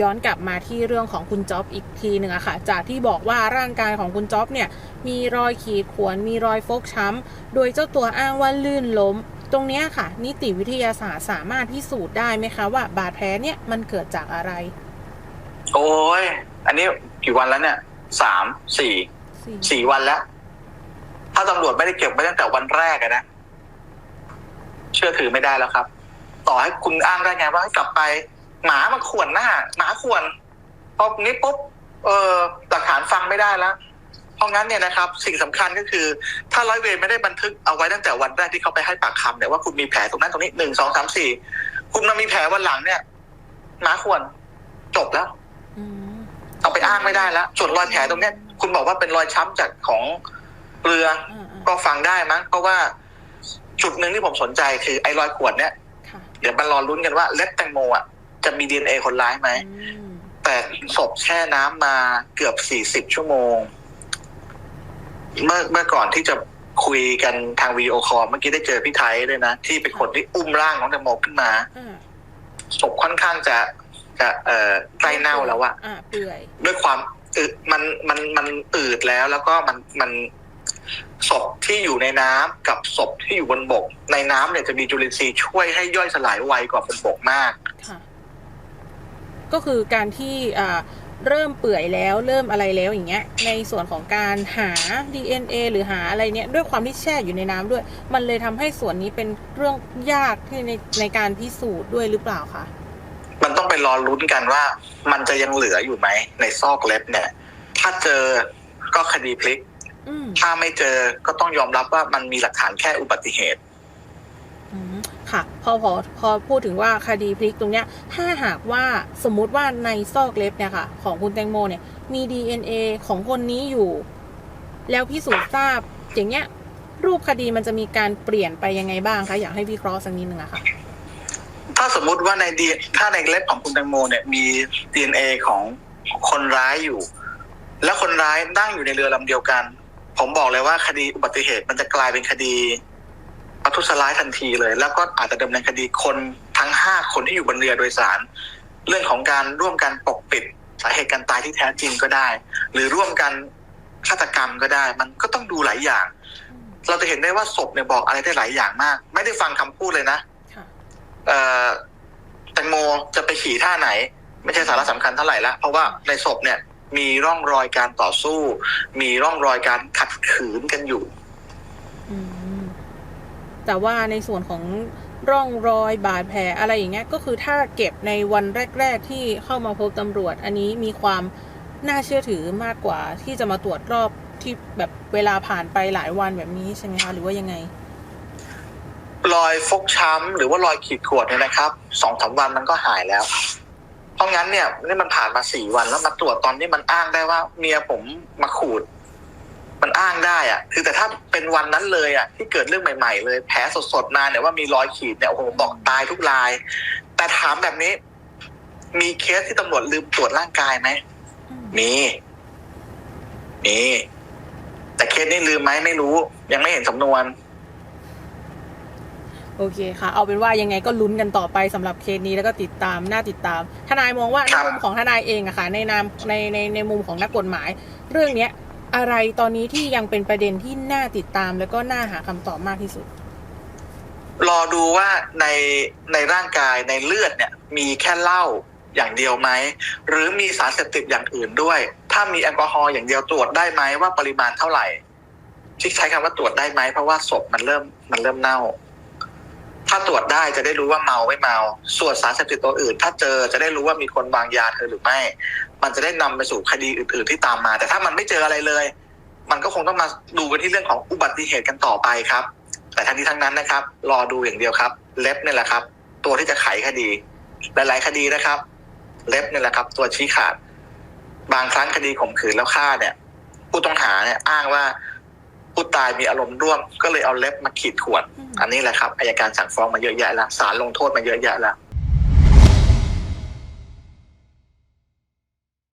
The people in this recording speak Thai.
ย้อนกลับมาที่เรื่องของคุณจ๊อบอีกทีหนึ่งอะค่ะ จากที่บอกว่าร่างกายของคุณจ๊อบเนี่ยมีรอยขีดข่วนมีรอยฟกช้ำ โดยเจ้าตัวอ้างว่าลื่นล้ม ตรงเนี้ยค่ะ นิติวิทยาศาสตร์สามารถพิสูจน์ได้ไหมคะว่า บาดแผลเนี่ยมันเกิดจากอะไร โอ้ย อันนี้กี่วันแล้วเนี่ยสามสี่สี่สี่วันแล้ว ถ้าตำรวจไม่ได้เก็บไว้ตั้งแต่วันแรกอะนะ เชื่อถือไม่ได้แล้วครับ ต่อให้คุณอ้างได้ไงว่าให้กลับไป หมามาข่วนหน้า หมาข่วนพอนี้ปุ๊บเออหลักฐานฟังไม่ได้แล้ว เพราะงั้นเนี่ยนะครับ สิ่งสำคัญก็คือ ถ้าร้อยเวรไม่ได้บันทึกเอาไว้ตั้งแต่วันแรกที่เขาไปให้ปากคำเนี่ยว่าคุณมีแผลตรงนั้นตรงนี้หนึ่งสองสามสี่คุณมามีแผลวันหลังเนี่ยหมาข่วนจบแล้วอืมเอาไปอ้างไม่ได้แล้วส่วนรอยแผลตรงเนี้ย คุณบอกว่าเป็นรอยช้ำจากของเรืออ่าอ่าก็ฟังได้มั้งเพราะว่าจุดหนึ่งที่ผมสนใจคือไอ้รอยขวดเนี้ยค่ะเดี๋ยวมันรอลุ้นกันว่าเล็บแตงโมอะ จะมีดีเอ็นเอคนร้ายไหมอืมแต่ศพแช่น้ำมาเกือบสี่สิบชั่วโมง เมื่อเมื่อก่อนที่จะคุยกันทางวีดีโอคอลเมื่อกี้ได้เจอพี่ไทยด้วยนะ ที่เป็นคนที่อุ้มร่างน้องแตงโมขึ้นมาอ่าศพค่อนข้างจะจะเอ่อใกล้เน่าแล้วอะอ่าเปื่อยด้วยความอึมันมันมันอืดแล้วแล้วก็มันมันศพที่อยู่ในน้ำกับศพที่อยู่บนบก ในน้ำเนี่ยจะมีจุลินทรีย์ช่วยให้ย่อยสลายไวกว่าบนบกมากค่ะ ก็คือการที่เริ่มเปื่อยแล้วเริ่มอะไรแล้วอย่างเงี้ยในส่วนของการหา DNA หรือหาอะไรเนี้ยด้วยความที่แช่อยู่ในน้ำด้วย มันเลยทำให้ส่วนนี้เป็นเรื่องยากที่ในในการพิสูจน์ด้วยหรือเปล่าคะมันต้องไปรอลุ้นกันว่า มันจะยังเหลืออยู่ไหมในซอกเล็บเนี่ย ถ้าเจอก็คดีพลิกถ้าไม่เจอก็ต้องยอมรับว่ามันมีหลักฐานแค่อุบัติเหตุ ค่ะ พอพอพอพูดถึงว่าคดีพลิกตรงเนี้ยถ้าหากว่าสมมุติว่าในซอกเล็บเนี่ยค่ะ ของคุณแตงโมเนี่ยมี DNA ของคนนี้อยู่ แล้วพิสูจน์ทราบอย่างเงี้ย รูปคดีมันจะมีการเปลี่ยนไปยังไงบ้างคะอยากให้วิเคราะห์สักนิดนึงอะค่ะถ้าสมมุติว่าในดีถ้าในเล็บของคุณแตงโมเนี่ยมี DNA ของคนร้ายอยู่ แล้วคนร้ายนั่งอยู่ในเรือลำเดียวกัน ผมบอกเลยว่าคดีอุบัติเหตุมันจะกลายเป็นคดี ประทุษร้ายทันทีเลย แล้วก็อาจจะดำเนินคดีคนทั้งห้าคนที่อยู่บนเรือโดยสาร เรื่องของการร่วมกันปกปิดสาเหตุการตายที่แท้จริงก็ได้ หรือร่วมกันฆาตกรรมก็ได้ มันก็ต้องดูหลายอย่าง เราจะเห็นได้ว่าศพเนี่ยบอกอะไรได้หลายอย่างมาก ไม่ได้ฟังคำพูดเลยนะค่ะเอ่อแตงโมจะไปขี่ท่าไหน ไม่ใช่สาระสำคัญเท่าไหร่ละเพราะว่าในศพเนี่ยมีร่องรอยการต่อสู้ มีร่องรอยการขัดขืนกันอยู่อืม แต่ว่าในส่วนของร่องรอยบาดแผลอะไรอย่างเงี้ยก็คือถ้าเก็บในวันแรก ๆ ที่เข้ามาพบตำรวจ อันนี้มีความน่าเชื่อถือมากกว่าที่จะมาตรวจรอบที่แบบเวลาผ่านไปหลายวันแบบนี้ใช่ไหมคะหรือว่ายังไง รอยฟกช้ำหรือว่ารอยขีดข่วนเนี่ยนะครับสองสามวันมันก็หายแล้ว เพราะงั้นเนี่ยนี่มันผ่านมาสี่วันแล้วมาตรวจตอนนี้มันอ้างได้ว่า เมียผมมาขูด มันอ้างได้อะคือแต่ถ้าเป็นวันนั้นเลยอะที่เกิดเรื่องใหม่ ๆ เลยแผลสดๆมาเนี่ยว่ามีรอยขีดเนี่ยโอ้โหบอกตายทุกราย แต่ถามแบบนี้ มีเคสที่ตำรวจลืมตรวจร่างกายไหมมีมีแต่เคสนี้ลืมไหมไม่รู้ ยังไม่เห็นสำนวน โอเคค่ะ เอาเป็นว่ายังไงก็ลุ้นกันต่อไปสำหรับเคสนี้แล้วก็ติดตามน่าติดตาม ทนายมองว่าในครับมุมของทนายเองอะค่ะ ในนามในในในมุมของนักกฎหมาย เรื่องเนี้ย อะไรตอนนี้ที่ยังเป็นประเด็นที่น่าติดตามแล้วก็น่าหาคำตอบมากที่สุด รอดูว่าในในร่างกายในเลือดเนี่ย มีแค่เหล้าอย่างเดียวไหม หรือมีสารเสพติดอย่างอื่นด้วย ถ้ามีแอลกอฮอล์อย่างเดียวตรวจได้ไหมว่าปริมาณเท่าไหร่ที่ใช้คำว่าตรวจได้ไหมเพราะว่าศพมันเริ่มมันเริ่มเน่า ถ้าตรวจได้จะได้รู้ว่าเมาไม่เมาส่วนสารเสพติดตัวอื่น ถ้าเจอจะได้รู้ว่ามีคนวางยาเธอหรือไม่ มันจะได้นำไปสู่คดีอื่น ๆที่ตามมา แต่ถ้ามันไม่เจออะไรเลย มันก็คงต้องมาดูกันที่เรื่องของอุบัติเหตุกันต่อไปครับ แต่ทั้งนี้ทั้งนั้นนะครับ รอดูอย่างเดียวครับ เล็บนี่แหละครับ ตัวที่จะไขคดี หลาย ๆ คดีนะครับ เล็บนี่แหละครับ ตัวชี้ขาด บางครั้งคดีข่มขืนแล้วฆ่าเนี่ย ผู้ต้องหาเนี่ยอ้างว่า ผู้ตายมีอารมณ์ร่วมก็เลยเอาเล็บมาขีดข่วนอืมอันนี้แหละครับอายการสั่งฟ้องมาเยอะแยะแล้วศาลลงโทษมาเยอะแยะแล้ว